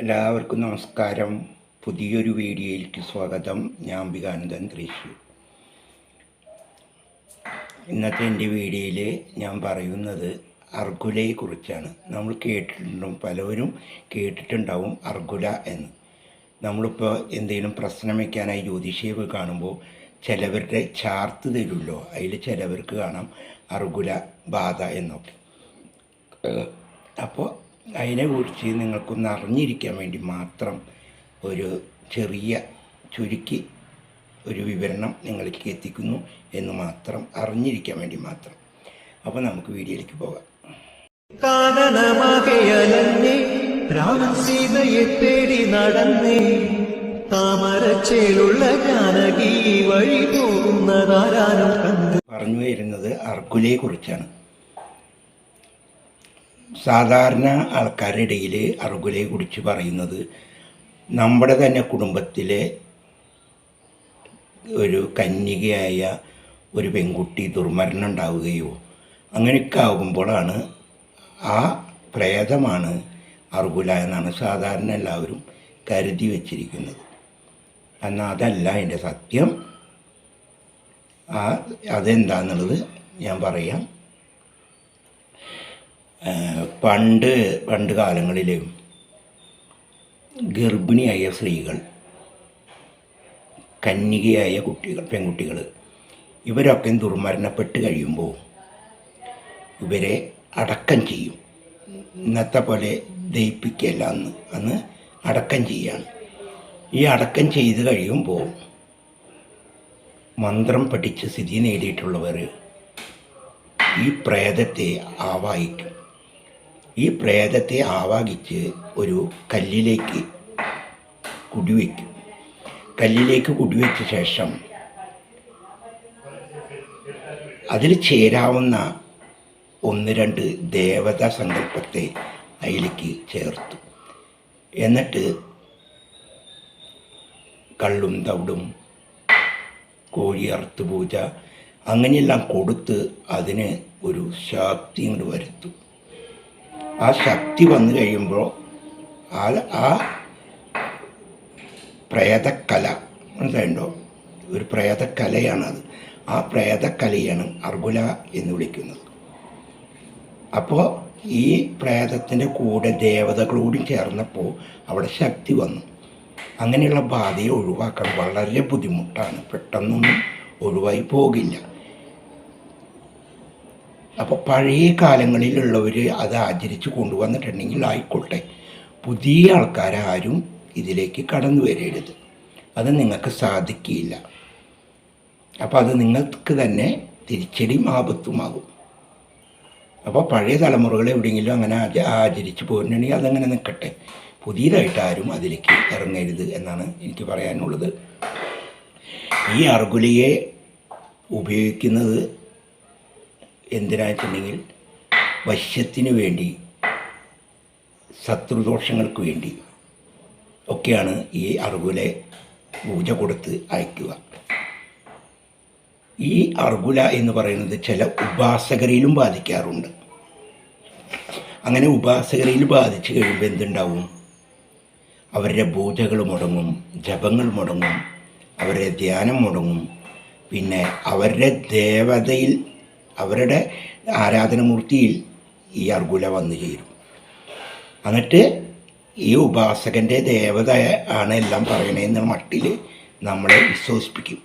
എല്ലാവർക്കും നമസ്കാരം. പുതിയൊരു വീഡിയോയിലേക്ക് സ്വാഗതം. ഞാൻ അംബികാനന്ദൻ തൃശ്ശൂർ. ഇന്നത്തെ എന്റെ വീഡിയോയിൽ ഞാൻ പറയുന്നത് അർഗുലയെ കുറിച്ചാണ് നമ്മൾ കേട്ടിട്ടുണ്ടും പലവരും കേട്ടിട്ടുണ്ടാവും അർഗുല എന്ന്. നമ്മളിപ്പോൾ എന്തെങ്കിലും പ്രശ്നം വയ്ക്കാനായി ജ്യോതിഷയൊക്കെ കാണുമ്പോൾ ചിലവരുടെ ചാർത്ത് തരുമല്ലോ. അതിൽ ചിലവർക്ക് കാണാം അർഗുല ബാധ എന്നൊക്കെ. അപ്പോൾ അതിനെക്കുറിച്ച് നിങ്ങൾക്കൊന്ന് അറിഞ്ഞിരിക്കാൻ വേണ്ടി മാത്രം ഒരു ചെറിയ ചുരുക്കി ഒരു വിവരണം നിങ്ങൾക്ക് എത്തിക്കുന്നു എന്ന് മാത്രം അറിഞ്ഞിരിക്കാൻ വേണ്ടി മാത്രം. അപ്പോൾ നമുക്ക് വീഡിയോയിലേക്ക് പോകാം. രാമൻ സീതയെ തേടി നടന്നേ താമരച്ചേലുള്ള ജാനകി വഴി പോകുന്നതാരാനും കണ്ടു പറഞ്ഞു വരുന്നത് അർഗുലയെ കുറിച്ചാണ്. സാധാരണ ആൾക്കാരുടെ ഇടയിൽ അറുകുലയെ കുറിച്ച് പറയുന്നത് നമ്മുടെ തന്നെ കുടുംബത്തിലെ ഒരു കന്യകയായ ഒരു പെൺകുട്ടി ദുർമരണം ഉണ്ടാവുകയോ അങ്ങനെയൊക്കെ ആകുമ്പോഴാണ് ആ പ്രേതമാണ് അർഗുല എന്നാണ് സാധാരണ എല്ലാവരും കരുതി വച്ചിരിക്കുന്നത്. എന്നാൽ അതല്ല എന്റെ സത്യം. ആ അതെന്താന്നുള്ളത് ഞാൻ പറയാം. പണ്ട് പണ്ട് കാലങ്ങളിൽ ഗർഭിണിയായ സ്ത്രീകൾ കന്യകയായ കുട്ടികൾ പെൺകുട്ടികൾ ഇവരൊക്കെ ദുർമരണപ്പെട്ട് കഴിയുമ്പോൾ ഇവരെ അടക്കം ചെയ്യും. ഇന്നത്തെ പോലെ ദയിപ്പിക്കല്ല അന്ന് അന്ന് അടക്കം ചെയ്യാണ്. ഈ അടക്കം ചെയ്ത് കഴിയുമ്പോൾ മന്ത്രം പഠിച്ച് സ്ഥിതി നേടിയിട്ടുള്ളവർ ഈ പ്രേതത്തെ ആവാഹിക്കും. ഈ പ്രേതത്തെ ആവാഹിച്ച് ഒരു കല്ലിലേക്ക് കുടിവെക്കും. കല്ലിലേക്ക് കുടിവെച്ച ശേഷം അതിൽ ചേരാവുന്ന ഒന്ന് രണ്ട് ദേവതാ സങ്കല്പത്തെ അതിലേക്ക് ചേർത്തു. എന്നിട്ട് കള്ളും തവിടും കോഴി അറുത്ത് പൂജ അങ്ങനെയെല്ലാം കൊടുത്ത് അതിന് ഒരു ശാക്തി ഇങ്ങോട്ട് വരുത്തും. ആ ശക്തി വന്നു കഴിയുമ്പോൾ ആ ആ പ്രേതക്കല മനസ്സിലായിട്ടുണ്ടോ ഒരു പ്രേതക്കലയാണത്. ആ പ്രേതക്കലയാണ് അർഗുല എന്ന് വിളിക്കുന്നത്. അപ്പോൾ ഈ പ്രേതത്തിന്റെ കൂടെ ദേവതകളോടും ചേർന്നപ്പോൾ അവിടെ ശക്തി വന്നു. അങ്ങനെയുള്ള ബാധയെ ഒഴിവാക്കാൻ വളരെ ബുദ്ധിമുട്ടാണ്. പെട്ടെന്നൊന്നും ഒഴിവായി പോകില്ല. അപ്പോൾ പഴയ കാലങ്ങളിലുള്ളവർ അത് ആചരിച്ച് കൊണ്ടുവന്നിട്ടുണ്ടെങ്കിൽ ആയിക്കോട്ടെ. പുതിയ ആൾക്കാരാരും ഇതിലേക്ക് കടന്നു വരരുത്. അത് നിങ്ങൾക്ക് സാധിക്കില്ല അപ്പോൾ അത് നിങ്ങൾക്ക് തന്നെ തിരിച്ചടിയും ആപത്തുമാകും. അപ്പോൾ പഴയ തലമുറകൾ എവിടെയെങ്കിലും അങ്ങനെ ആചരിച്ചു പോരുന്നുണ്ടെങ്കിൽ അതങ്ങനെ നിൽക്കട്ടെ. പുതിയതായിട്ട് ആരും അതിലേക്ക് ഇറങ്ങരുത് എന്നാണ് എനിക്ക് പറയാനുള്ളത്. ഈ അർഗുലിയെ ഉപയോഗിക്കുന്നത് എന്തിനാ വെച്ചിട്ടുണ്ടെങ്കിൽ വശ്യത്തിന് വേണ്ടി ശത്രുദോഷങ്ങൾക്ക് വേണ്ടി ഒക്കെയാണ് ഈ അർഗുലെ പൂജ കൊടുത്ത് അയക്കുക. ഈ അർഗുല എന്ന് പറയുന്നത് ചില ഉപാസകരയിലും ബാധിക്കാറുണ്ട്. അങ്ങനെ ഉപാസകരയിൽ ബാധിച്ചു കഴിയുമ്പോൾ എന്തുണ്ടാവും? അവരുടെ പൂജകൾ മുടങ്ങും ജപങ്ങൾ മുടങ്ങും അവരുടെ ധ്യാനം മുടങ്ങും. പിന്നെ അവരുടെ ദേവതയിൽ അവരുടെ ആരാധനമൂർത്തിയിൽ ഈ അർഗുല വന്നു ചേരും. എന്നിട്ട് ഈ ഉപാസകന്റെ ദേവത ആണ് എല്ലാം പറയണതെന്ന മട്ടിൽ നമ്മളെ വിശ്വസിപ്പിക്കും.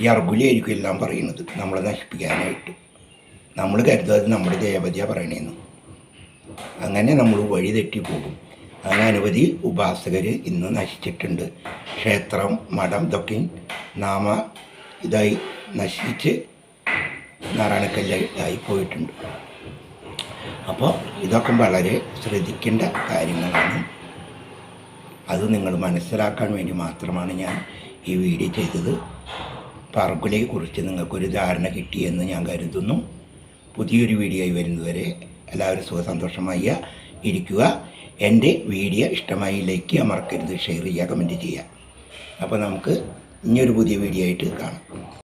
ഈ അർഗുലയായിരിക്കും എല്ലാം പറയുന്നത്. നമ്മളെ നശിപ്പിക്കാനായിട്ട്. നമ്മൾ കരുതാതെ നമ്മുടെ ദേവതയാണ് പറയണേന്ന്. അങ്ങനെ നമ്മൾ വഴി തെറ്റിപ്പോകും അങ്ങനെ അനവധി ഉപാസകർ ഇന്ന് നശിച്ചിട്ടുണ്ട്. ക്ഷേത്രം മഠം ഇതൊക്കെ നാമ ഇതായി നശിച്ച് നാരായണക്കല്ലായി പോയിട്ടുണ്ട്. അപ്പോൾ ഇതൊക്കെ വളരെ ശ്രദ്ധിക്കേണ്ട കാര്യങ്ങളാണ്. അത് നിങ്ങൾ മനസ്സിലാക്കാൻ വേണ്ടി മാത്രമാണ് ഞാൻ ഈ വീഡിയോ ചെയ്തത്. പറക്കുലയെ കുറിച്ച് നിങ്ങൾക്കൊരു ധാരണ കിട്ടിയെന്ന് ഞാൻ കരുതുന്നു. പുതിയൊരു വീഡിയോ ആയി വരുന്നതുവരെ എല്ലാവരും സുഖസന്തോഷമായി ഇരിക്കുക. എന്റെ വീഡിയോ ഇഷ്ടമായി ലൈക്ക് ചെയ്യാൻ മറക്കരുത് ഷെയർ ചെയ്യുക കമന്റ് ചെയ്യുക. അപ്പോൾ നമുക്ക് ഇനിയൊരു പുതിയ വീഡിയോ ആയിട്ട് കാണാം.